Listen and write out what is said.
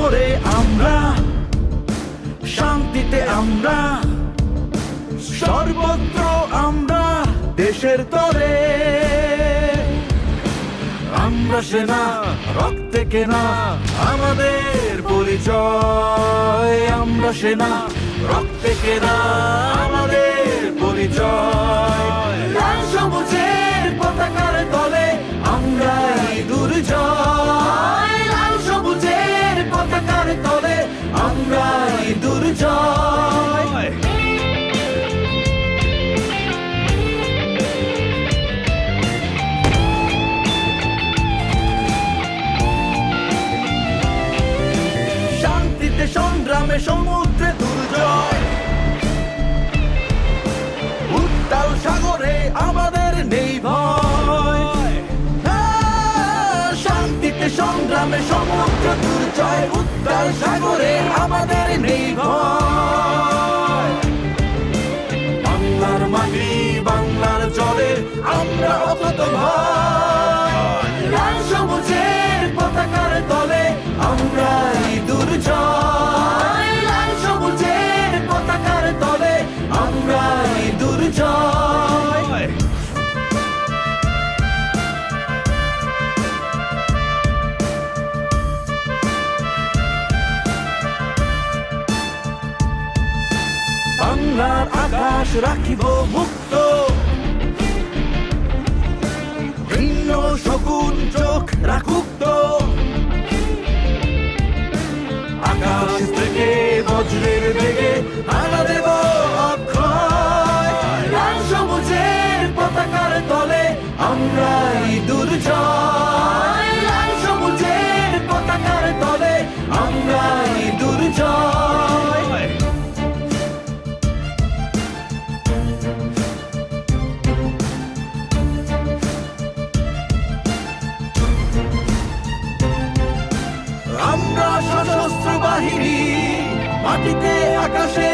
আমরা, শান্তিতে আমরা, সর্বত্র আমরা দেশের তরে। আমরা সেনা, রক্তে কেনা আমাদের পরিচয়। আমরা সেনা, রক্তে কেনা সমুদ্রে দুর্জয়। উত্তাল সাগরে আমাদের নেই ভয়। হ্যাঁ, শান্তিতে সংগ্রামে সমুদ্র দুর্জয়। উত্তাল সাগরে আমাদের নেই বাংলার আকাশ রাখিব মুক্ত ভিন্ন শকুন চোখ রাখুক তো আকাশ থেকে বজ্রের বেগে হানা দেব অক্ষয় লাল সবুজের পতাকার তলে আমরাই দুর্জয় আকাশে